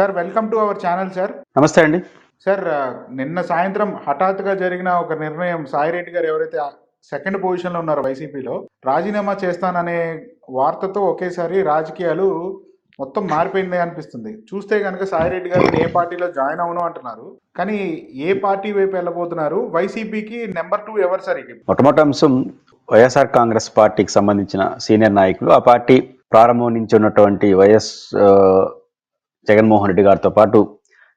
Sir welcome to our channel sir. నమస్తే అండి. Sir నిన్న సాయంత్రం హఠాత్తుగా జరిగిన ఒక నిర్ణయం సాయిరెడ్డి గారు ఎవరైతే సెకండ్ పొజిషన్లో ఉన్నారో వైసీపీలో రాజీనామా చేస్తాననే వార్తతో ఒకేసారి రాజకీయాలు మొత్తం మారిపోయింది అనిపిస్తుంది. చూస్తే కనుక సాయిరెడ్డి గారు ఏ పార్టీలో జాయిన్ అవును అంటున్నారు. కానీ ఏ పార్టీ వైపు వెళ్ళబోతున్నారు? వైసీపీకి నెంబర్ టూ ఎవరు సార్ ఇది మొట్టమొదటి అంశం వైఎస్ఆర్ కాంగ్రెస్ పార్టీకి సంబంధించిన సీనియర్ నాయకులు ఆ పార్టీ ప్రారంభం నుంచి ఉన్నటువంటి వైఎస్ జగన్మోహన్ రెడ్డి గారితో పాటు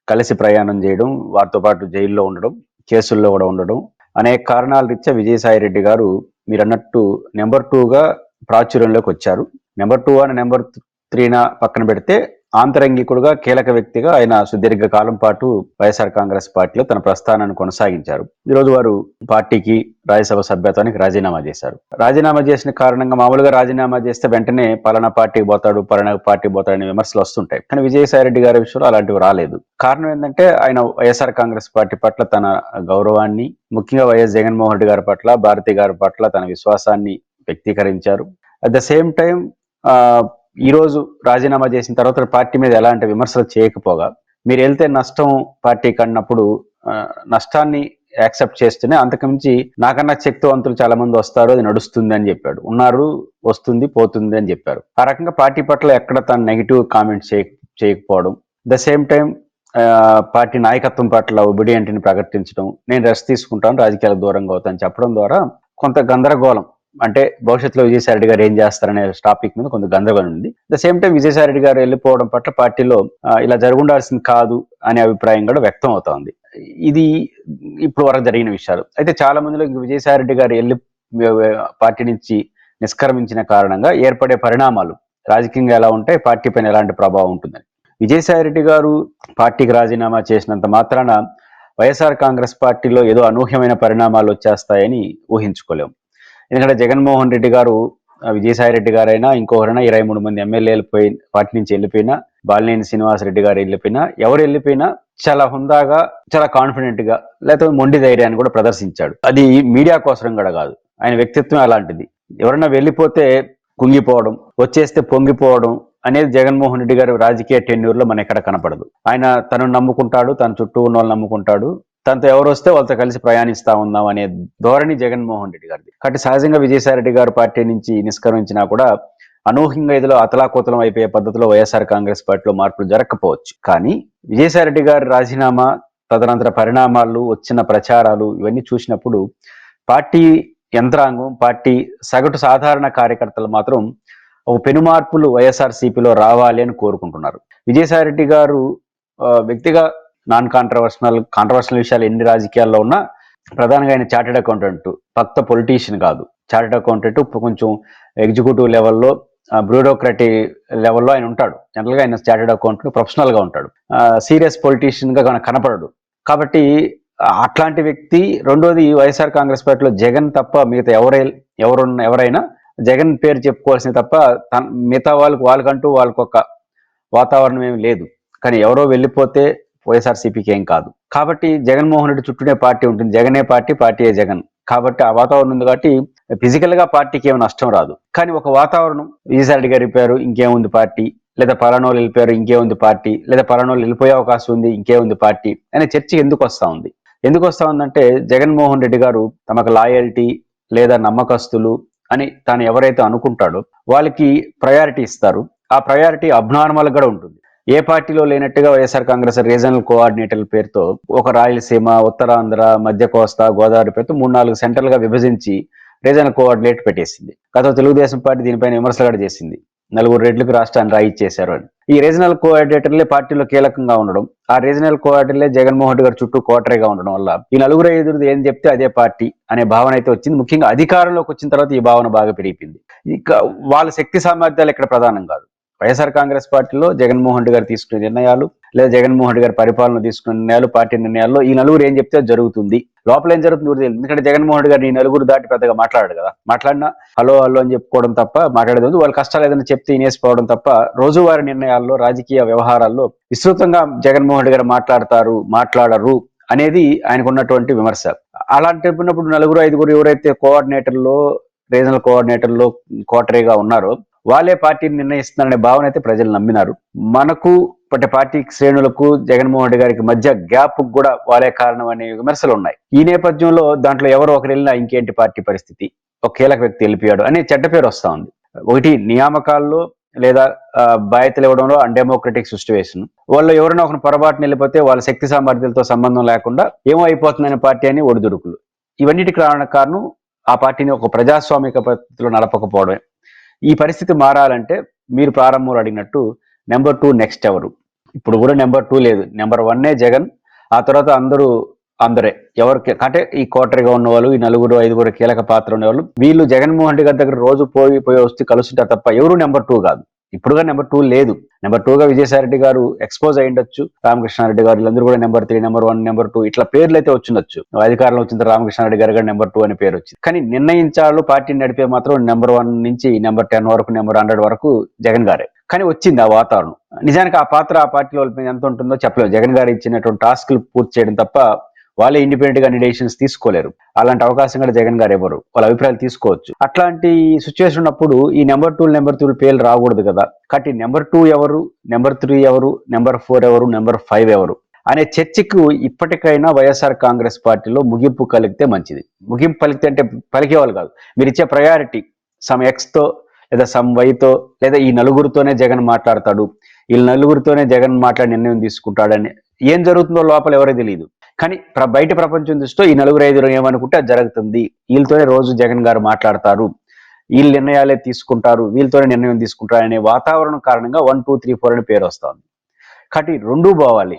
కలిసి ప్రయాణం చేయడం వారితో పాటు జైల్లో ఉండడం కేసుల్లో కూడా ఉండడం. అనేక కారణాల రీత్యా విజయసాయి రెడ్డి గారు మీరు అన్నట్టు నెంబర్ టూగా ప్రాచుర్యంలోకి వచ్చారు. నెంబర్ టూ అని నెంబర్ త్రీనా పక్కన పెడితే ఆంతరంగికుడుగా కీలక వ్యక్తిగా ఆయన సుదీర్ఘ కాలం పాటు వైఎస్ఆర్ కాంగ్రెస్ పార్టీలో తన ప్రస్థానాన్ని కొనసాగించారు. ఈరోజు వారు పార్టీకి రాజ్యసభ సభ్యత్వానికి రాజీనామా చేశారు. రాజీనామా చేసిన కారణంగా మామూలుగా రాజీనామా చేస్తే వెంటనే పలానా పార్టీకి పోతాడు పలానా పార్టీ పోతాడని విమర్శలు వస్తుంటాయి. కానీ విజయసాయి రెడ్డి గారి విషయంలో అలాంటివి రాలేదు. కారణం ఏంటంటే ఆయన వైఎస్ఆర్ కాంగ్రెస్ పార్టీ పట్ల తన గౌరవాన్ని ముఖ్యంగా వైఎస్ జగన్మోహన్ రెడ్డి గారి పట్ల భారతి గారి పట్ల తన విశ్వాసాన్ని వ్యక్తీకరించారు. అట్ ద సేమ్ టైం ఈరోజు రాజీనామా చేసిన తర్వాత పార్టీ మీద ఎలాంటి విమర్శలు చేయకపోగా మీరు వెళ్తే నష్టం పార్టీ కన్నప్పుడు నష్టాన్ని యాక్సెప్ట్ చేస్తూనే అంతకుమించి నాకన్నా శక్తివంతులు చాలా మంది వస్తారు అది నడుస్తుంది అని చెప్పాడు. ఉన్నారు వస్తుంది పోతుంది అని చెప్పారు. ఆ రకంగా పార్టీ పట్ల ఎక్కడ తను నెగిటివ్ కామెంట్స్ చేయ చేయకపోవడం ద సేమ్ టైం పార్టీ నాయకత్వం పట్ల ఒబిడియంటిని ప్రకటించడం నేను రెస్ట్ తీసుకుంటాను రాజకీయాలకు దూరంగా అవుతాను చెప్పడం ద్వారా కొంత గందరగోళం అంటే భవిష్యత్తులో విజయసాయి రెడ్డి గారు ఏం చేస్తారనే టాపిక్ మీద కొంత గందరగోళం ఉంది. The same time Vijayasai Reddy garu వెళ్ళిపోవడం పట్ల పార్టీలో ఇలా జరుగుండాల్సింది కాదు అనే అభిప్రాయం కూడా వ్యక్తం అవుతోంది. ఇది ఇప్పుడు వరకు జరిగిన విషయాలు. అయితే చాలా మందిలో విజయసాయి రెడ్డి గారు వెళ్ళి పార్టీ నుంచి నిష్క్రమించిన కారణంగా ఏర్పడే పరిణామాలు రాజకీయంగా ఎలా ఉంటాయి పార్టీ పైన ఎలాంటి ప్రభావం ఉంటుందని. విజయసాయి రెడ్డి గారు పార్టీకి రాజీనామా చేసినంత మాత్రాన వైఎస్ఆర్ కాంగ్రెస్ పార్టీలో ఏదో అనూహ్యమైన పరిణామాలు వచ్చేస్తాయని ఊహించుకోలేము. ఎందుకంటే జగన్మోహన్ రెడ్డి గారు విజయసాయి రెడ్డి గారైనా ఇంకొకరైనా ఇరవై మూడు మంది ఎమ్మెల్యేలు పోయి పార్టీ నుంచి వెళ్ళిపోయినా బాలినేని శ్రీనివాస్ రెడ్డి గారు వెళ్ళిపోయినా ఎవరు వెళ్ళిపోయినా చాలా హుందాగా చాలా కాన్ఫిడెంట్గా లేకపోతే మొండి ధైర్యాన్ని కూడా ప్రదర్శించాడు. అది మీడియా కోసం కూడా కాదు. ఆయన వ్యక్తిత్వం అలాంటిది. ఎవరైనా వెళ్ళిపోతే కుంగిపోవడం వచ్చేస్తే పొంగిపోవడం అనేది జగన్మోహన్ రెడ్డి గారి రాజకీయ టెన్యూర్లో మన ఎక్కడ కనపడదు. ఆయన తను నమ్ముకుంటాడు తన చుట్టూ ఉన్న వాళ్ళు నమ్ముకుంటాడు. తనతో ఎవరు వస్తే వాళ్ళతో కలిసి ప్రయాణిస్తా ఉందాం అనే ధోరణి జగన్మోహన్ రెడ్డి గారిది. కాబట్టి సహజంగా విజయసాయిరెడ్డి గారు పార్టీ నుంచి నిష్క్రమించినా కూడా అనూహ్యంగా ఇదిలో అతలాకుతలం అయిపోయే పద్ధతిలో వైఎస్ఆర్ కాంగ్రెస్ పార్టీలో మార్పులు జరగకపోవచ్చు. కానీ విజయసాయిరెడ్డి గారి రాజీనామా తదనంతర పరిణామాలు వచ్చిన ప్రచారాలు ఇవన్నీ చూసినప్పుడు పార్టీ యంత్రాంగం పార్టీ సగటు సాధారణ కార్యకర్తలు మాత్రం ఒక పెనుమార్పులు వైఎస్ఆర్ సిపిలో రావాలి అని కోరుకుంటున్నారు. విజయసాయిరెడ్డి గారు వ్యక్తిగా నాన్ కాంట్రవర్షనల్ కాంట్రవర్షనల్ విషయాలు ఎన్ని రాజకీయాల్లో ఉన్నా ప్రధానంగా ఆయన చార్టెడ్ అకౌంటెంట్ భక్త పొలిటీషియన్ కాదు. చార్టెడ్ అకౌంటెంట్ కొంచెం ఎగ్జిక్యూటివ్ లెవెల్లో బ్యూరోక్రటీ లెవెల్లో ఆయన ఉంటాడు. జనరల్గా ఆయన చార్టెడ్ అకౌంటెంట్ ప్రొఫెషనల్గా ఉంటాడు. సీరియస్ పొలిటీషియన్గా కనపడడు. కాబట్టి అట్లాంటి వ్యక్తి రెండోది వైఎస్ఆర్ కాంగ్రెస్ పార్టీలో జగన్ తప్ప మిగతా ఎవరై ఎవరున్న ఎవరైనా జగన్ పేరు చెప్పుకోవాల్సింది తప్ప తన మిగతా వాళ్ళకి వాళ్ళకంటూ వాళ్ళకొక వాతావరణం ఏమి లేదు. కానీ ఎవరో వెళ్ళిపోతే వైఎస్ఆర్సీపీకి ఏం కాదు. కాబట్టి జగన్మోహన్ రెడ్డి చుట్టూనే పార్టీ ఉంటుంది. జగనే పార్టీ పార్టీయే జగన్. కాబట్టి ఆ వాతావరణం ఉంది కాబట్టి ఫిజికల్గా పార్టీకి ఏమి నష్టం రాదు. కానీ ఒక వాతావరణం విజయసాయి రెడ్డి గారు వెళ్ళిపోయారు ఇంకేముంది పార్టీ? లేదా పలానోళ్ళు వెళ్ళిపోయారు ఇంకేముంది పార్టీ? లేదా పలానోళ్ళు వెళ్ళిపోయే అవకాశం ఉంది ఇంకేముంది పార్టీ? అనే చర్చ ఎందుకు వస్తా ఉంది? ఎందుకు వస్తా ఉందంటే జగన్మోహన్ రెడ్డి గారు తమకు లాయల్టీ లేదా నమ్మకస్తులు అని తాను ఎవరైతే అనుకుంటాడో వాళ్ళకి ప్రయారిటీ ఇస్తారు. ఆ ప్రయారిటీ అబ్నార్మల్ కూడా ఉంటుంది. ఏ పార్టీలో లేనట్టుగా వైఎస్ఆర్ కాంగ్రెస్ రీజనల్ కోఆర్డినేటర్ల పేరుతో ఒక రాయలసీమ ఉత్తరాంధ్ర మధ్య కోస్తా గోదావరి పేరుతో మూడు నాలుగు సెంటర్గా విభజించి రీజనల్ కోఆర్డినేట్ పెట్టేసింది. గత తెలుగుదేశం పార్టీ దీనిపైన విమర్శలు కూడా చేసింది. నలుగురు రెడ్లకు రాష్ట్రాన్ని రాయి ఇచ్చేశారు అని. ఈ రీజనల్ కోఆర్డినేటర్లే పార్టీలో కీలకంగా ఉండడం ఆ రీజనల్ కోఆర్డినేటర్లే జగన్మోహన్ రెడ్డి గారు చుట్టూ కోటరీగా ఉండడం వల్ల ఈ నలుగురు ఐదుగురు ఏం చెప్తే అదే పార్టీ అనే భావన అయితే వచ్చింది. ముఖ్యంగా అధికారంలోకి వచ్చిన తర్వాత ఈ భావన బాగా పెరిగిపోయింది. ఇక వాళ్ళ శక్తి సామర్థ్యాలు ఇక్కడ ప్రధానం కాదు. వైఎస్ఆర్ కాంగ్రెస్ పార్టీలో జగన్మోహన్ రెడ్డి గారు తీసుకునే నిర్ణయాలు లేదా జగన్మోహన్ రెడ్డి గారి పరిపాలన తీసుకునే నిర్ణయాలు పార్టీ నిర్ణయాల్లో ఈ నలుగురు ఏం చెప్తే జరుగుతుంది. లోపల ఏం జరుగుతుంది కూడా తెలియదు. ఎందుకంటే జగన్మోహన్ రెడ్డి గారు ఈ నలుగురు దాటి పెద్దగా మాట్లాడాడు కదా. మాట్లాడినా హలో హలో అని చెప్పుకోవడం తప్ప మాట్లాడేది వాళ్ళ కష్టాలు ఏదైనా చెప్తే ఇనేసిపోవడం తప్ప రోజువారీ నిర్ణయాల్లో రాజకీయ వ్యవహారాల్లో విస్తృతంగా జగన్మోహన్ రెడ్డి గారు మాట్లాడతారు మాట్లాడరు అనేది ఆయనకున్నటువంటి విమర్శ. అలాంటి నలుగురు ఐదుగురు ఎవరైతే కోఆర్డినేటర్లో రీజనల్ కోఆర్డినేటర్లో కోటరీగా ఉన్నారో వాళ్ళే పార్టీని నిర్ణయిస్తున్నారనే భావన అయితే ప్రజలు నమ్మినారు. మనకు ఇప్పటి పార్టీ శ్రేణులకు జగన్మోహన్ రెడ్డి గారికి మధ్య గ్యాప్ కూడా వాళ్ళే కారణం అనే విమర్శలు ఉన్నాయి. ఈ నేపథ్యంలో దాంట్లో ఎవరు ఒకరు వెళ్ళినా ఇంకేంటి పార్టీ పరిస్థితి? ఒక కీలక వ్యక్తి వెళ్ళిపోయాడు అనే చెడ్డ పేరు వస్తా ఉంది. ఒకటి నియామకాల్లో లేదా బాధ్యతలు ఇవ్వడంలో అన్డెమోక్రటిక్ సిచ్యువేషన్. వాళ్ళు ఎవరైనా ఒక పొరపాటున వెళ్ళిపోతే వాళ్ళ శక్తి సామర్థ్యాలతో సంబంధం లేకుండా ఏమో అయిపోతుందనే పార్టీ అని ఒడిదుడుకులు. ఇవన్నిటికి కారణ కారణం ఆ పార్టీని ఒక ప్రజాస్వామిక పద్ధతిలో నడపకపోవడమే. ఈ పరిస్థితి మారాలంటే మీరు ప్రారంభంలో అడిగినట్టు నెంబర్ టూ నెక్స్ట్ ఎవరు? ఇప్పుడు కూడా నెంబర్ టూ లేదు. నెంబర్ వన్నే జగన్ ఆ తర్వాత అందరూ అందరే. ఎవరికి అంటే ఈ కోటరీగా ఉన్న వాళ్ళు ఈ నలుగురు ఐదుగురు కీలక పాత్ర ఉన్నవాళ్ళు వీళ్ళు జగన్మోహన్ రెడ్డి గారి దగ్గర రోజు పోయి పోయి వస్తే కలుస్తుంటారు తప్ప ఎవరు నెంబర్ టూ కాదు. ఇప్పుడుగా నెంబర్ టూ లేదు. Number two Vijayasaireddy garu expose అయి ఉండొచ్చు రామకృష్ణారెడ్డి గారు వీళ్ళందరూ కూడా number three number one number two ఇట్లా పేర్లు అయితే వచ్చిండొచ్చు. అధికారంలో వచ్చిన తర్వాత రామకృష్ణారెడ్డి గారు కూడా నెంబర్ టూ అని పేరు వచ్చింది. కానీ నిర్ణయించాలు పార్టీని నడిపే మాత్రం నెంబర్ వన్ నుంచి నెంబర్ టెన్ వరకు నెంబర్ హండ్రెడ్ వరకు జగన్ గారే. కానీ వచ్చింది ఆ వాతావరణం. నిజానికి ఆ పాత్ర ఆ పార్టీలో ఎంత ఉంటుందో చెప్పలేదు జగన్ గారు ఇచ్చినటువంటి టాస్క్లు పూర్తి చేయడం తప్ప వాళ్ళే ఇండిపెండెంట్గా డిసిషన్స్ తీసుకోలేరు. అలాంటి అవకాశం కూడా జగన్ గారు ఎవరు? వాళ్ళ అభిప్రాయాలు తీసుకోవచ్చు. అట్లాంటి సిచ్యువేషన్ ఉన్నప్పుడు ఈ నెంబర్ టూ నెంబర్ త్రీ పేర్లు రాకూడదు కదా. కాబట్టి నెంబర్ టూ ఎవరు? నెంబర్ త్రీ ఎవరు? నెంబర్ ఫోర్ ఎవరు? నెంబర్ ఫైవ్ ఎవరు? అనే చర్చకు ఇప్పటికైనా వైఎస్ఆర్ కాంగ్రెస్ పార్టీలో ముగింపు కలిగితే మంచిది. ముగింపు పలికితే అంటే పలికేవాళ్ళు కాదు. మీరు ఇచ్చే ప్రయారిటీ సమ్ ఎక్స్తో లేదా సమ్ వైతో లేదా ఈ నలుగురితోనే జగన్ మాట్లాడతాడు. వీళ్ళ నలుగురితోనే జగన్ మాట్లాడి నిర్ణయం తీసుకుంటాడని ఏం జరుగుతుందో లోపల ఎవరో తెలియదు. కానీ బయట ప్రపంచం దృష్టిలో ఈ నలుగురు ఐదుగురు ఏమనుకుంటే అది జరుగుతుంది. వీళ్ళతోనే రోజు జగన్ గారు మాట్లాడతారు. వీళ్ళు నిర్ణయాలే తీసుకుంటారు. వీళ్ళతోనే నిర్ణయం తీసుకుంటారు అనే వాతావరణం కారణంగా వన్ టూ త్రీ ఫోర్ అని పేరు వస్తుంది. కాబట్టి రెండూ పోవాలి.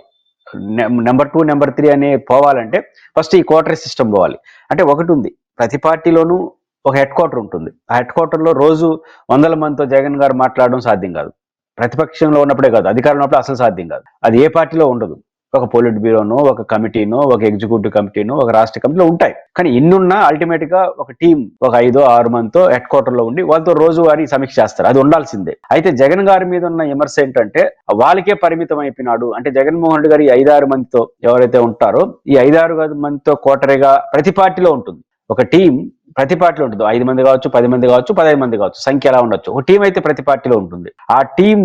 నెంబర్ టూ నెంబర్ త్రీ అనే పోవాలంటే ఫస్ట్ ఈ క్వార్టర్ సిస్టమ్ పోవాలి. అంటే ఒకటి ఉంది. ప్రతి పార్టీలోనూ ఒక హెడ్ క్వార్టర్ ఉంటుంది. ఆ హెడ్ క్వార్టర్లో రోజు వందల మందితో జగన్ గారు మాట్లాడడం సాధ్యం కాదు. ప్రతిపక్షంలో ఉన్నప్పుడే కాదు. అధికారంలో ఉన్నప్పుడు అసలు సాధ్యం కాదు. అది ఏ పార్టీలో ఉండదు. ఒక పోలిట్ బ్యూరోనో ఒక కమిటీనో ఒక ఎగ్జిక్యూటివ్ కమిటీనో ఒక రాష్ట్ర కమిటీలో ఉంటాయి. కానీ ఇన్నున్నా అల్టిమేట్గా ఒక టీం ఒక ఐదో ఆరు మందితో హెడ్ క్వార్టర్లో ఉండి వాళ్ళతో రోజువారీ సమీక్ష చేస్తారు. అది ఉండాల్సిందే. అయితే జగన్ గారి మీద ఉన్న విమర్శ ఏంటంటే వాళ్ళకే పరిమితం అయిపోయినాడు. అంటే జగన్మోహన్ రెడ్డి గారి ఈ ఐదారు మందితో ఎవరైతే ఉంటారో ఈ ఐదారు మందితో కోటరీగా ప్రతి పార్టీలో ఉంటుంది. ఒక టీం ప్రతి పార్టీలో ఉంటుంది. ఐదు మంది కావచ్చు పది మంది కావచ్చు పదహైదు మంది కావచ్చు. సంఖ్య ఎలా ఉండొచ్చు? ఒక టీం అయితే ప్రతి పార్టీలో ఉంటుంది. ఆ టీం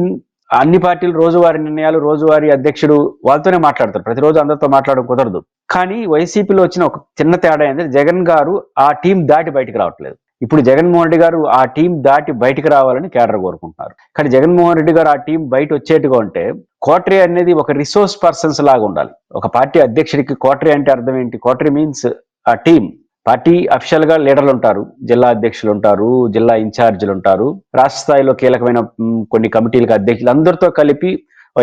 అన్ని పార్టీలు రోజువారీ నిర్ణయాలు రోజువారీ అధ్యక్షుడు వాళ్ళతోనే మాట్లాడతారు. ప్రతిరోజు అందరితో మాట్లాడడం కుదరదు. కానీ వైసీపీలో వచ్చిన ఒక చిన్న తేడా ఏంటంటే జగన్ గారు ఆ టీం దాటి బయటకు రావట్లేదు. ఇప్పుడు జగన్మోహన్ రెడ్డి గారు ఆ టీం దాటి బయటకు రావాలని కేడర్ కోరుకుంటున్నారు. కానీ జగన్మోహన్ రెడ్డి గారు ఆ టీం బయట వచ్చేట్టుగా ఉంటే కోటరీ అనేది ఒక రిసోర్స్ పర్సన్స్ లాగా ఉండాలి. ఒక పార్టీ అధ్యక్షుడికి కోటరీ అంటే అర్థం ఏంటి? కోటరీ మీన్స్ ఆ టీం. పార్టీ అఫిషియల్గా లీడర్లు ఉంటారు జిల్లా అధ్యక్షులు ఉంటారు జిల్లా ఇన్ఛార్జీలు ఉంటారు. రాష్ట్ర స్థాయిలో కీలకమైన కొన్ని కమిటీలకు అధ్యక్షులు అందరితో కలిపి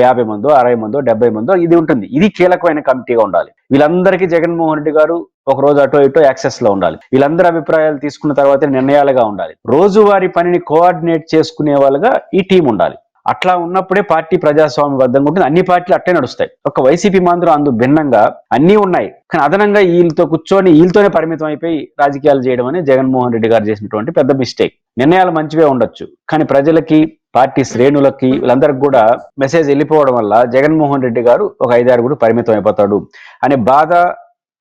యాభై మందో అరవై మందో డెబ్బై మందో ఇది ఉంటుంది. ఇది కీలకమైన కమిటీగా ఉండాలి. వీళ్ళందరికీ జగన్మోహన్ రెడ్డి గారు ఒక రోజు అటో ఇటో యాక్సెస్లో ఉండాలి. వీళ్ళందరి అభిప్రాయాలు తీసుకున్న తర్వాత నిర్ణయాలుగా ఉండాలి. రోజువారీ పనిని కోఆర్డినేట్ చేసుకునే వాళ్ళుగా ఈ టీం ఉండాలి. అట్లా ఉన్నప్పుడే పార్టీ ప్రజాస్వామ్యబద్ధంగా ఉంటుంది. అన్ని పార్టీలు అట్టే నడుస్తాయి. ఒక వైసీపీ మాత్రం అందు భిన్నంగా అన్నీ ఉన్నాయి. కానీ అదనంగా వీళ్ళతో కూర్చొని వీళ్ళతోనే పరిమితం అయిపోయి రాజకీయాలు చేయడం అనేది జగన్మోహన్ రెడ్డి గారు చేసినటువంటి పెద్ద మిస్టేక్ నిర్ణయాలు మంచివే ఉండొచ్చు. కానీ ప్రజలకి పార్టీ శ్రేణులకి వీళ్ళందరికి కూడా మెసేజ్ వెళ్ళిపోవడం వల్ల జగన్మోహన్ రెడ్డి గారు ఒక ఐదారు కూడా పరిమితం అయిపోతాడు. అనే బాధ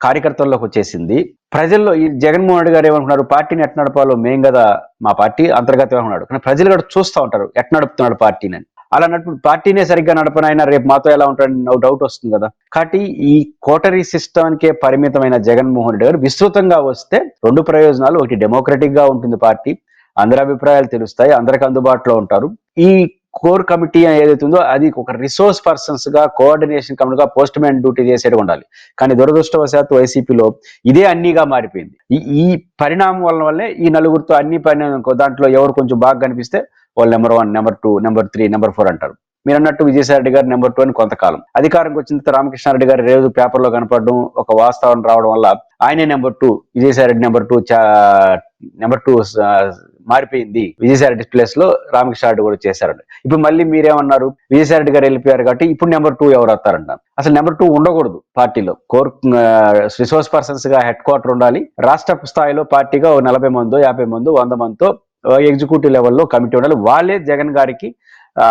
కార్యకర్తల్లోకి వచ్చేసింది. ప్రజల్లో ఈ జగన్మోహన్ రెడ్డి గారు ఏమనుకున్నారు? పార్టీని ఎట్ నడపాలో మేం కదా మా పార్టీ అంతర్గతం ఉన్నాడు. కానీ ప్రజలు కూడా చూస్తూ ఉంటారు ఎట్ నడుపుతున్నాడు పార్టీని అని. అలా నడుపు పార్టీనే సరిగ్గా నడపనైనా రేపు మాతో ఎలా ఉంటాడని నో డౌట్ వస్తుంది కదా. కాబట్టి ఈ కోటరీ సిస్టమ్కే పరిమితమైన జగన్మోహన్ రెడ్డి గారు విస్తృతంగా వస్తే రెండు ప్రయోజనాలు. ఒకటి డెమోక్రటిక్గా ఉంటుంది పార్టీ. అందరి అభిప్రాయాలు తెలుస్తాయి. అందరికి అందుబాటులో ఉంటారు. ఈ కోర్ కమిటీ ఏదైతే ఉందో అది ఒక రిసోర్స్ పర్సన్స్గా కోఆర్డినేషన్ కమిటీగా పోస్ట్ మ్యాన్ డ్యూటీ చేసేది ఉండాలి. కానీ దురదృష్టవశాత్తు వైసీపీలో ఇదే అన్నిగా మారిపోయింది. ఈ ఈ పరిణామం వల్ల వల్లే ఈ నలుగురితో అన్ని పని దాంట్లో ఎవరు కొంచెం బాగా కనిపిస్తే వాళ్ళు number one number two number three number four అంటారు. మీరు అన్నట్టు విజయసాయిరెడ్డి గారు నెంబర్ టూ అని కొంతకాలం. అధికారంకి వచ్చిన తర్వాత రామకృష్ణారెడ్డి గారు రోజు పేపర్లో కనపడడం ఒక వాస్తవం రావడం వల్ల ఆయనే number two Vijayasaireddy number two number two మారిపోయింది. విజయసాయి రెడ్డి ప్లేస్లో రామకృష్ణారెడ్డి కూడా చేశారండి ఇప్పుడు మళ్ళీ మీరేమన్నారు? విజయసాయి రెడ్డి గారు వెళ్ళిపోయారు కాబట్టి ఇప్పుడు నెంబర్ టూ ఎవరు అవుతారంట అసలు నెంబర్ టూ ఉండకూడదు పార్టీలో. కోర్ రిసోర్స్ పర్సన్స్గా హెడ్ క్వార్టర్ ఉండాలి. రాష్ట్ర స్థాయిలో పార్టీగా నలభై మందో యాభై మందో వంద మందితో ఎగ్జిక్యూటివ్ లెవెల్లో కమిటీ ఉండాలి. వాళ్ళే జగన్ గారికి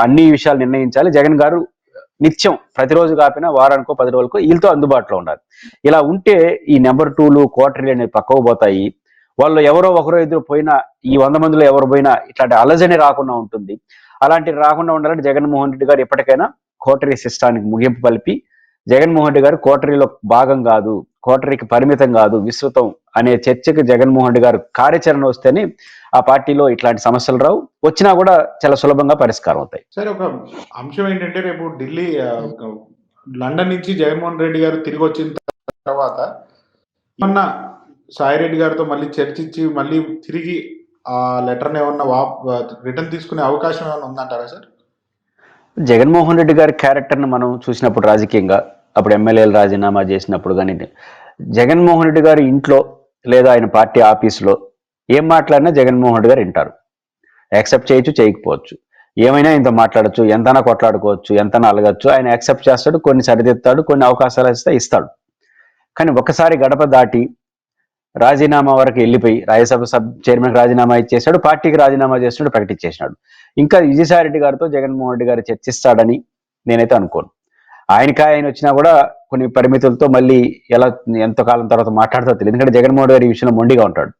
అన్ని విషయాలు నిర్ణయించాలి. జగన్ గారు నిత్యం ప్రతిరోజు కాపినా వారానికో పది రోజులకో వీళ్ళతో అందుబాటులో ఉండాలి. ఇలా ఉంటే ఈ నెంబర్ టూలు క్వార్టర్లు అనేవి పక్కకు పోతాయి. వాళ్ళు ఎవరో ఒకరో ఇద్దరు పోయినా ఈ వంద మందిలో ఎవరు పోయినా ఇట్లాంటి అలజడి రాకుండా ఉంటుంది. అలాంటివి రాకుండా ఉండాలంటే జగన్మోహన్ రెడ్డి గారు ఎప్పటికైనా కోటరీ సిస్టానికి ముగింపు పలిపి జగన్మోహన్ రెడ్డి గారు కోటరీలో భాగం కాదు కోటరీకి పరిమితం కాదు విస్తృతం అనే చర్చకు జగన్మోహన్ రెడ్డి గారు కార్యాచరణ వస్తేనే ఆ పార్టీలో ఇట్లాంటి సమస్యలు రావు. వచ్చినా కూడా చాలా సులభంగా పరిష్కారం అవుతాయి. సరే ఒక అంశం ఏంటంటే రేపు ఢిల్లీ లండన్ నుంచి జగన్మోహన్ రెడ్డి గారు తిరిగి వచ్చిన తర్వాత మొన్న సాయి రెడ్డి గారితో మళ్ళీ చర్చించి మళ్ళీ తిరిగి ఆ లెటర్ని ఏమన్నా వా రిటర్న్ తీసుకునే అవకాశం ఏమైనా ఉందంటారా సార్? జగన్మోహన్ రెడ్డి గారి క్యారెక్టర్ని మనం చూసినప్పుడు రాజకీయంగా అప్పుడు ఎమ్మెల్యేలు రాజీనామా చేసినప్పుడు కానీ జగన్మోహన్ రెడ్డి గారి ఇంట్లో లేదా ఆయన పార్టీ ఆఫీసులో ఏం మాట్లాడినా జగన్మోహన్ రెడ్డి గారు వింటారు. యాక్సెప్ట్ చేయొచ్చు చేయకపోవచ్చు. ఏమైనా ఇంత మాట్లాడచ్చు ఎంతనా కొట్లాడుకోవచ్చు ఎంతనా అలగచ్చు ఆయన యాక్సెప్ట్ చేస్తాడు కొన్ని సరిదిద్దుతాడు కొన్ని అవకాశాలు ఇస్తే ఇస్తాడు. కానీ ఒకసారి గడప దాటి రాజీనామా వరకు వెళ్ళిపోయి రాజ్యసభ సబ్ చైర్మన్ రాజీనామా ఇచ్చేసాడు పార్టీకి రాజీనామా చేసినాడు ప్రకటించేసినాడు. ఇంకా విజయసాయిరెడ్డి గారితో జగన్మోహన్ రెడ్డి గారు చర్చిస్తాడని నేనైతే అనుకోను. ఆయనకి ఆయన వచ్చినా కూడా కొన్ని పరిమితులతో మళ్ళీ ఎలా ఎంతకాలం తర్వాత మాట్లాడుతూ తెలియదు. ఎందుకంటే జగన్మోహన్ రెడ్డి గారి ఈ విషయంలో మొండిగా ఉంటాడు.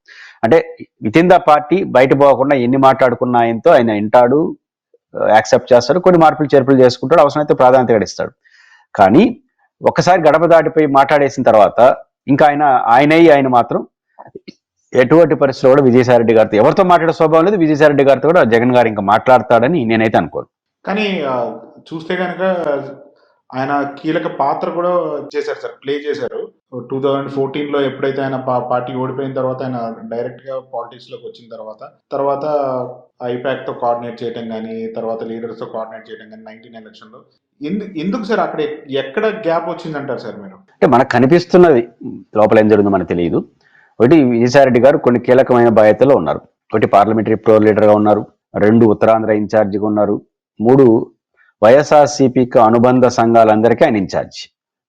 అంటే విత్ ఇన్ ద పార్టీ బయట పోకుండా ఎన్ని మాట్లాడుకున్న ఆయనతో ఆయన వింటాడు యాక్సెప్ట్ చేస్తాడు కొన్ని మార్పులు చేర్పులు చేసుకుంటాడు అవసరమైతే ప్రాధాన్యత గడిస్తాడు. కానీ ఒక్కసారి గడప దాటిపోయి మాట్లాడేసిన తర్వాత ఇంకా ఆయన ఆయనే ఆయన మాత్రం ఎటువంటి పరిస్థితుల్లో కూడా విజయసాయిరెడ్డి గారితో ఎవరితో మాట్లాడే స్వభావం లేదు విజయసాయిరెడ్డి గారితో కూడా జగన్ గారు ఇంకా మాట్లాడతాడని నేనైతే అనుకోను. కానీ చూస్తే కనుక ఆయన కీలక పాత్ర కూడా చేశారు సార్ ప్లే చేశారు. టూ థౌజండ్ ఫోర్టీన్లో ఎప్పుడైతే ఆయన పా- పార్టీ ఓడిపోయిన తర్వాత ఆయన డైరెక్ట్గా పాలిటిక్స్లోకి వచ్చిన తర్వాత తర్వాత ఐపాక్తో కోఆర్డినేట్ చేయడం కానీ తర్వాత లీడర్స్తో కోఆర్డినేట్ చేయడం కానీ నైన్టీన్ ఎలక్షన్లో ఎందుకు సార్ అక్కడ ఎక్కడ గ్యాప్ వచ్చిందంటారు సార్ మీరు? అంటే మనకు కనిపిస్తున్నది లోపల ఏం జరుగుతుందో మనకు తెలియదు. ఒకటి విజయసాయిరెడ్డి గారు కొన్ని కీలకమైన బాధ్యతలో ఉన్నారు. ఒకటి పార్లమెంటరీ ప్రో లీడర్గా ఉన్నారు. రెండు ఉత్తరాంధ్ర ఇన్ఛార్జిగా ఉన్నారు. మూడు వైఎస్ఆర్సీపీకి అనుబంధ సంఘాలందరికీ ఆయన ఇన్ఛార్జ్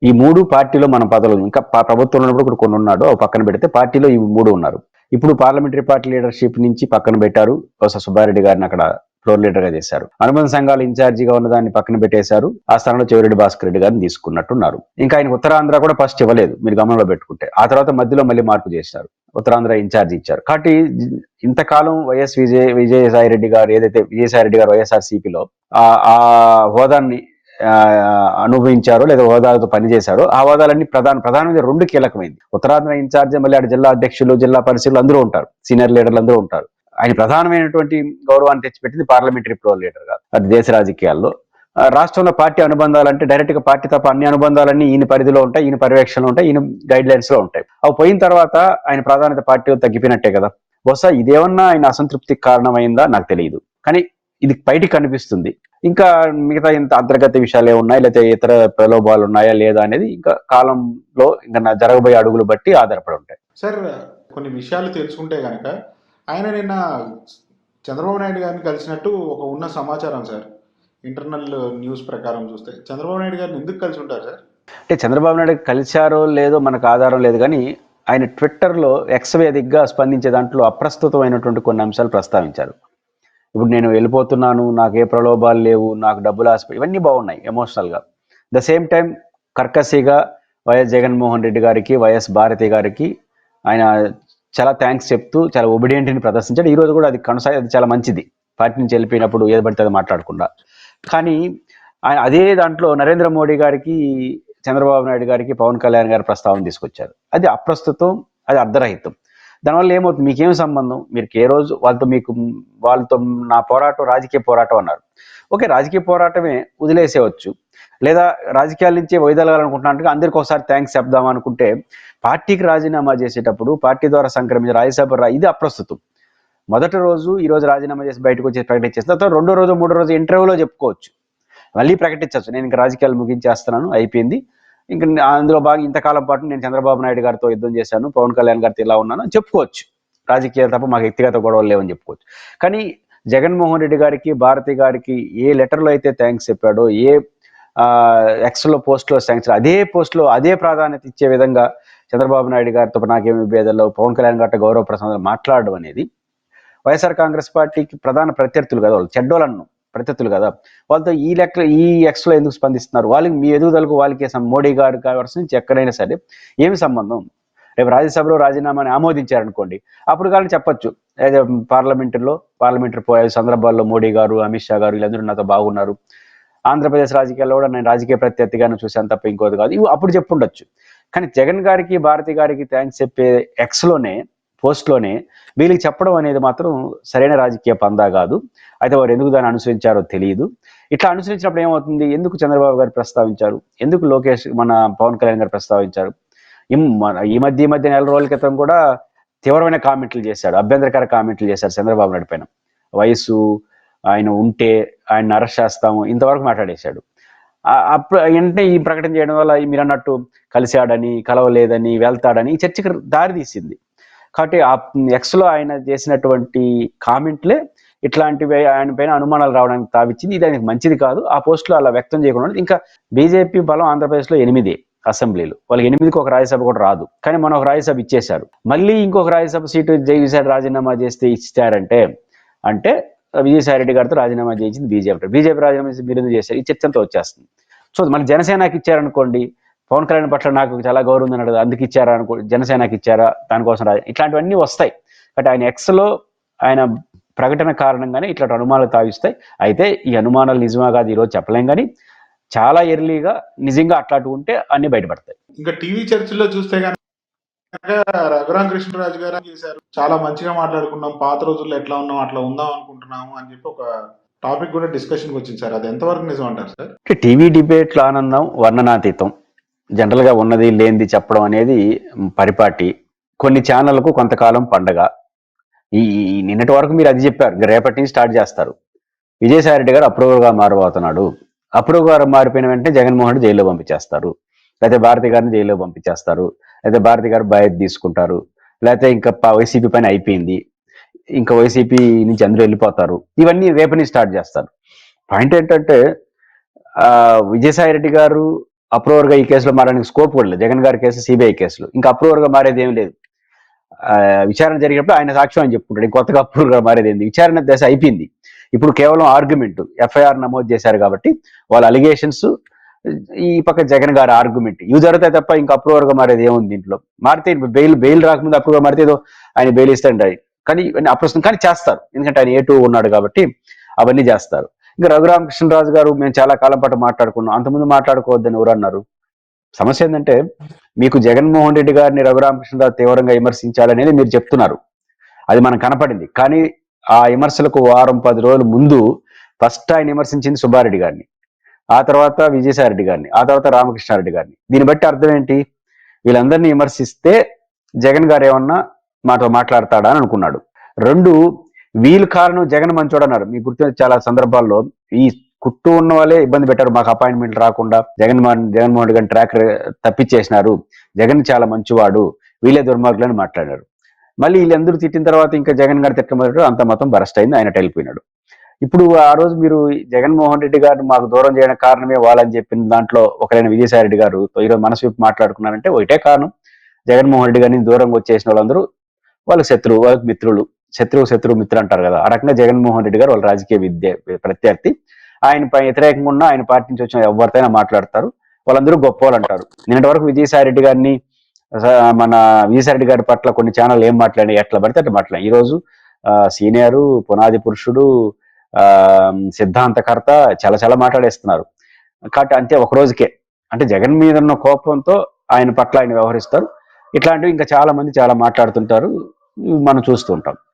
ఈ మూడు పార్టీలో మన పదవులు ఇంకా ప్రభుత్వంలో ఉన్నప్పుడు కూడా కొన్ని ఉన్నాడు పక్కన పెడితే పార్టీలో ఈ మూడు ఉన్నారు. ఇప్పుడు పార్లమెంటరీ పార్టీ లీడర్షిప్ నుంచి పక్కన పెట్టారు బహుశా సుబ్బారెడ్డి గారిని అక్కడ ఫ్లోర్ లీడర్గా చేశారు. అనుబంధ సంఘాలు ఇన్ఛార్జిగా ఉన్న దాన్ని పక్కన పెట్టేశారు ఆ స్థానంలో చెవిరెడ్డి భాస్కర్ రెడ్డి గారిని తీసుకున్నట్టున్నారు. ఇంకా ఆయన ఉత్తరాంధ్ర కూడా ఫస్ట్ ఇవ్వలేదు మీరు గమనంలో పెట్టుకుంటే. ఆ తర్వాత మధ్యలో మళ్ళీ మార్పు చేశారు. ఉత్తరాంధ్ర ఇన్ఛార్జ్ ఇచ్చారు. కాబట్టి ఇంతకాలం వైఎస్ విజయ్ విజయసాయి రెడ్డి గారు ఏదైతే విజయసాయి రెడ్డి గారు వైఎస్ఆర్సీపీలో ఆ హోదాన్ని ఆ, అనుభవించారో లేదా హోదాలతో పనిచేశారో ఆ హోదాలన్నీ ప్రధాన ప్రధానమైన రెండు కీలకమైంది ఉత్తరాంధ్ర ఇన్ఛార్జ్ మళ్ళీ ఆడ జిల్లా అధ్యక్షులు జిల్లా పరిశీలు అందరూ ఉంటారు. సీనియర్ లీడర్లు అందరూ ఉంటారు. ఆయన ప్రధానమైనటువంటి గౌరవాన్ని తెచ్చిపెట్టింది పార్లమెంటరీ ప్రో లీడర్గా అది దేశ రాజకీయాల్లో. రాష్ట్రంలో పార్టీ అనుబంధాలు అంటే డైరెక్ట్గా పార్టీ తప్ప అన్ని అనుబంధాలన్నీ ఈయన పరిధిలో ఉంటాయి ఈయన పర్యవేక్షణలో ఉంటాయి ఈయన గైడ్ లైన్స్లో ఉంటాయి. అవి పోయిన తర్వాత ఆయన ప్రాధాన్యత పార్టీలో తగ్గిపోయినట్టే కదా. బహుశా ఇదేమన్నా ఆయన అసంతృప్తికి కారణమైందా నాకు తెలియదు. కానీ ఇది బయటికి కనిపిస్తుంది. ఇంకా మిగతా ఇంత అంతర్గత విషయాలు ఏమున్నాయి లేకపోతే ఇతర ప్రలోభాలు ఉన్నాయా లేదా అనేది ఇంకా కాలంలో ఇంకా నా జరగబోయే అడుగులు బట్టి ఆధారపడి ఉంటాయి. సార్ కొన్ని విషయాలు తెలుసుకుంటే కనుక ఆయన నిన్న చంద్రబాబు నాయుడు గారిని కలిసినట్టు ఒక ఉన్న సమాచారం సార్. ఇంటర్నల్ న్యూస్ ప్రకారం చూస్తే చంద్రబాబు నాయుడు గారిని ఎందుకు కలిసి ఉంటారు సార్? అంటే చంద్రబాబు నాయుడు కలిశారో లేదో మనకు ఆధారం లేదు కానీ ఆయన ట్విట్టర్లో ఎక్స్ వేదికగా స్పందించే దాంట్లో అప్రస్తుతమైనటువంటి కొన్ని అంశాలు ప్రస్తావించారు. ఇప్పుడు నేను వెళ్ళిపోతున్నాను నాకు ఏ ప్రలోభాలు లేవు నాకు డబ్బులు ఆశ ఇవన్నీ బాగున్నాయి ఎమోషనల్గా. ద సేమ్ టైం కర్కశీగా వైఎస్ జగన్మోహన్ రెడ్డి గారికి వైఎస్ భారతి గారికి ఆయన చాలా థ్యాంక్స్ చెప్తూ చాలా ఒబిడియంట్ని ప్రదర్శించాడు. ఈరోజు కూడా అది కొనసాగి అది చాలా మంచిది. పార్టీ నుంచి వెళ్ళిపోయినప్పుడు ఏది పడితే అది మాట్లాడకుండా. కానీ ఆయన అదే దాంట్లో నరేంద్ర మోడీ గారికి చంద్రబాబు నాయుడు గారికి పవన్ కళ్యాణ్ గారి ప్రస్తావన తీసుకొచ్చారు. అది అప్రస్తుతం అది అర్ధరహితం. దానివల్ల ఏమవుతుంది? మీకేం సంబంధం? మీరు ఏ రోజు వాళ్ళతో మీకు వాళ్ళతో నా పోరాటం రాజకీయ పోరాటం అన్నారు. ఓకే రాజకీయ పోరాటమే వదిలేసేవచ్చు లేదా రాజకీయాల నుంచే వైదొలగాలనుకుంటున్నట్టుగా అందరికి ఒకసారి థ్యాంక్స్ చెప్దాం అనుకుంటే పార్టీకి రాజీనామా చేసేటప్పుడు పార్టీ ద్వారా సంక్రమించిన రాజ్యసభ రా- ఇది అప్రస్తుతం. మొదటి రోజు ఈరోజు రాజీనామా చేసి బయటకు వచ్చి ప్రకటించేసిన తర్వాత రెండో రోజు మూడో రోజు ఇంటర్వ్యూలో చెప్పుకోవచ్చు. మళ్ళీ ప్రకటించవచ్చు. నేను ఇంకా రాజకీయాలు ముగించేస్తున్నాను అయిపోయింది. ఇంకా అందులో బాగా ఇంతకాలం పాటు నేను చంద్రబాబు నాయుడు గారితో యుద్ధం చేశాను పవన్ కళ్యాణ్ గారితో ఇలా ఉన్నాను చెప్పుకోవచ్చు. రాజకీయాలు తప్ప మాకు వ్యక్తిగత గొడవలు లేవని చెప్పుకోవచ్చు. కానీ జగన్మోహన్ రెడ్డి గారికి భారతి గారికి ఏ లెటర్లో అయితే థ్యాంక్స్ చెప్పాడో ఏ ఎక్స్లో పోస్ట్లో థ్యాంక్స్ అదే పోస్ట్లో అదే ప్రాధాన్యత ఇచ్చే విధంగా చంద్రబాబు నాయుడు గారితో నాకేమి విభేదాలు పవన్ కళ్యాణ్ గారితో గౌరవ ప్రసాదం మాట్లాడడం అనేది వైఎస్ఆర్ కాంగ్రెస్ పార్టీకి ప్రధాన ప్రత్యర్థులు కదా వాళ్ళు చెడ్డోళ్ళను ప్రత్యర్థులు కదా. వాళ్ళతో ఈ లెక్క ఈ ఎక్స్లో ఎందుకు స్పందిస్తున్నారు? వాళ్ళకి మీ ఎదుగుదలకు వాళ్ళకి మోడీ గారు కావాల్సిన నుంచి ఎక్కడైనా సరే ఏమి సంబంధం? రేపు రాజ్యసభలో రాజీనామాని ఆమోదించారనుకోండి అప్పుడు కానీ చెప్పొచ్చు. పార్లమెంటులో పార్లమెంటరీ పోయే సందర్భాల్లో మోడీ గారు అమిత్ షా గారు వీళ్ళందరూ నాతో బాగున్నారు. ఆంధ్రప్రదేశ్ రాజకీయాల్లో కూడా నేను రాజకీయ ప్రత్యర్థిగానే చూశాను తప్ప ఇంకోది కాదు. ఇవి అప్పుడు చెప్పుండొచ్చు. కానీ జగన్ గారికి భారతి గారికి థ్యాంక్స్ చెప్పే ఎక్స్లోనే పోస్ట్లోనే వీళ్ళకి చెప్పడం అనేది మాత్రం సరైన రాజకీయ పందా కాదు. అయితే వారు ఎందుకు దాన్ని అనుసరించారో తెలియదు. ఇట్లా అనుసరించినప్పుడు ఏమవుతుంది? ఎందుకు చంద్రబాబు గారు ప్రస్తావించారు? ఎందుకు లోకేష్ మన పవన్ కళ్యాణ్ గారు ప్రస్తావించారు? ఈ- మధ్య ఈ మధ్య నెల రోజుల క్రితం కూడా తీవ్రమైన కామెంట్లు చేశాడు. అభ్యంతరకర కామెంట్లు చేశారు చంద్రబాబు నాయుడు పైన. వయసు ఆయన ఉంటే ఆయన అరెస్ట్ చేస్తాము ఇంతవరకు మాట్లాడేశాడు. అప్పుడు వెంటనే ఈ ప్రకటన చేయడం వల్ల మీరు అన్నట్టు కలిశాడని కలవలేదని వెళ్తాడని ఈ చర్చకు దారి తీసింది. కాబట్టి ఆ ఎక్స్లో ఆయన చేసినటువంటి కామెంట్లే ఇట్లాంటివి ఆయన పైన అనుమానాలు రావడానికి తావిచ్చింది. ఇది ఆయనకు మంచిది కాదు. ఆ పోస్టులో అలా వ్యక్తం చేయకుండా ఇంకా బీజేపీ బలం ఆంధ్రప్రదేశ్లో ఎనిమిది అసెంబ్లీలు. వాళ్ళకి ఎనిమిదికి ఒక రాజ్యసభ కూడా రాదు. కానీ మనం ఒక రాజ్యసభ ఇచ్చేశారు. మళ్ళీ ఇంకొక రాజ్యసభ సీటు జగన్సారి రాజీనామా చేస్తే ఇచ్చారంటే అంటే విజయసాయి రెడ్డి గారితో రాజీనామా చేయించింది బీజేపీ. బీజేపీ రాజీనామా చేసి మీరు ఎందుకు చేశారు? ఈ చిత్రంతో వచ్చేస్తుంది. సో మళ్ళీ జనసేనకి ఇచ్చారనుకోండి పవన్ కళ్యాణ్ పట్ల నాకు చాలా గౌరవం అన్నాడు అందుకు ఇచ్చారా అనుకో జనసేనకి ఇచ్చారా దానికోసం రా- ఇట్లాంటివన్నీ వస్తాయి. బట్ ఆయన ఎక్స్లో ఆయన ప్రకటన కారణంగానే ఇట్లాంటి అనుమానాలు తావిస్తాయి. అయితే ఈ అనుమానాలు నిజమా కాదు ఈరోజు చెప్పలేం కానీ చాలా ఎర్లీగా నిజంగా అట్లాంటివి ఉంటే అన్ని బయటపడతాయి. ఇంకా టీవీ చర్చల్లో చూస్తే కనుక రఘురామ కృష్ణరాజు గారు చేశారు? చాలా మంచిగా మాట్లాడుకున్నాం పాత రోజుల్లో ఎట్లా ఉన్నాం అట్లా ఉందాం అనుకుంటున్నాము అని చెప్పి ఒక టాపిక్ కూడా డిస్కషన్కి వచ్చింది సార్. అది ఎంతవరకు నిజం అంటారు సార్? టీవీ డిబేట్లు ఆనందం వర్ణనాతీతం. జనరల్గా ఉన్నది లేనిది చెప్పడం అనేది పరిపాటి. కొన్ని ఛానళ్ళకు కొంతకాలం పండగ. ఈ నిన్నటి వరకు మీరు అది చెప్పారు రేపటి నుంచి స్టార్ట్ చేస్తారు. విజయసాయి రెడ్డి గారు అప్రూవర్గా మారబోతున్నాడు అప్రూవ్ గారు మారిపోయిన వెంటనే జగన్మోహన్ రెడ్డి జైల్లో పంపించేస్తారు. లేకపోతే భారతి గారిని జైల్లో పంపించేస్తారు. లేకపోతే భారతి గారు బయట తీసుకుంటారు. లేకపోతే ఇంకా వైసీపీ పైన అయిపోయింది. ఇంకా వైసీపీ నుంచి అందరూ వెళ్ళిపోతారు. ఇవన్నీ రేపటి నుంచి స్టార్ట్ చేస్తారు. పాయింట్ ఏంటంటే విజయసాయి రెడ్డి గారు అప్రూవర్గా ఈ కేసులో మారడానికి స్కోప్ కూడా లేదు. జగన్ గారి కేసు సిబిఐ కేసులు. ఇంకా అప్రూవర్గా మారేది ఏం లేదు. ఆ, విచారణ జరిగినప్పుడు ఆయన సాక్ష్యం అని చెప్పుకుంటాడు. కొత్తగా అప్రూవర్గా మారేది ఏంది? విచారణ దశ అయిపోయింది. ఇప్పుడు కేవలం ఆర్గ్యుమెంట్ ఎఫ్ఐఆర్ నమోదు చేశారు కాబట్టి వాళ్ళ అలిగేషన్స్ ఈ పక్క జగన్ గారి ఆర్గ్యుమెంట్ ఇవి జరుగుతాయి తప్ప ఇంకా అప్రూవర్గా మారేది ఏముంది దీంట్లో? మారితే బెయిల్ బెయిల్ రాకముందు అప్రూవర్ మారితే ఏదో ఆయన బెయిల్ ఇస్తాడు కానీ ఇవన్నీ కానీ చేస్తారు. ఎందుకంటే ఆయన ఏ టూ ఉన్నాడు కాబట్టి అవన్నీ చేస్తారు. ఇంకా రఘురామకృష్ణరాజు గారు మేము చాలా కాలం పాటు మాట్లాడుకున్నాం. అంతకుముందు మాట్లాడుకోవద్దని ఎవరు అన్నారు? సమస్య ఏంటంటే మీకు జగన్మోహన్ రెడ్డి గారిని రఘురామకృష్ణరాజు తీవ్రంగా విమర్శించాలనేది మీరు చెప్తున్నారు. అది మనకు కనపడింది. కానీ ఆ విమర్శలకు వారం పది రోజుల ముందు ఫస్ట్ ఆయన విమర్శించింది సుబ్బారెడ్డి గారిని. ఆ తర్వాత విజయసాయిరెడ్డి గారిని. ఆ తర్వాత రామకృష్ణారెడ్డి గారిని. దీన్ని బట్టి అర్థం ఏంటి? వీళ్ళందరినీ విమర్శిస్తే జగన్ గారు ఏమన్నా మాతో మాట్లాడతాడా అని అనుకున్నాడు. రెండు వీళ్ళు కారణం జగన్ మంచోడు అన్నారు. మీకు గుర్తు చాలా సందర్భాల్లో ఈ కుట్టు ఉన్న వాళ్ళే ఇబ్బంది పెట్టారు. మాకు అపాయింట్మెంట్ రాకుండా జగన్ జగన్మోహన్ రెడ్డి గారిని ట్రాక్ తప్పించేసినారు. జగన్ చాలా మంచివాడు. వీళ్ళే దుర్మార్గులని మాట్లాడారు. మళ్ళీ వీళ్ళందరూ తిట్టిన తర్వాత ఇంకా జగన్ గారు తిట్టమన్నాడు. అంత మొత్తం బరస్ట్ అయింది. ఆయన వెళ్ళిపోయినాడు ఇప్పుడు ఆ రోజు మీరు జగన్మోహన్ రెడ్డి గారిని మాకు దూరం చేయడానికి కారణమే వాళ్ళని చెప్పిన దాంట్లో ఒకరైన విజయసాయి రెడ్డి గారు ఈరోజు మనసు విప్పి మాట్లాడుకున్నారంటే ఒకటే కారణం. జగన్మోహన్ రెడ్డి గారిని దూరంగా వచ్చేసిన వాళ్ళందరూ వాళ్ళ శత్రువు వాళ్ళకి మిత్రులు. శత్రువు శత్రువు మిత్రులు అంటారు కదా. ఆ రకంగా జగన్మోహన్ రెడ్డి గారు వాళ్ళ రాజకీయ విద్య ప్రత్యర్థి. ఆయన పై వ్యతిరేకంగా ఉన్న ఆయన పార్టీ నుంచి వచ్చిన ఎవరితైనా మాట్లాడతారు. వాళ్ళందరూ గొప్ప వాళ్ళు అంటారు. నిన్నటి వరకు విజయసాయి రెడ్డి గారిని మన విజయసాయి రెడ్డి గారి పట్ల కొన్ని ఛానల్ ఏం మాట్లాడి ఎట్లా పడితే అట్లా మాట్లాడి ఈరోజు సీనియరు పునాది పురుషుడు ఆ సిద్ధాంతకర్త చాలా చాలా మాట్లాడేస్తున్నారు. కాబట్టి అంతే ఒక రోజుకే. అంటే జగన్ మీద ఉన్న కోపంతో ఆయన పట్ల ఆయన వ్యవహరిస్తారు. ఇట్లాంటివి ఇంకా చాలా మంది చాలా మాట్లాడుతుంటారు. మనం చూస్తూ ఉంటాం.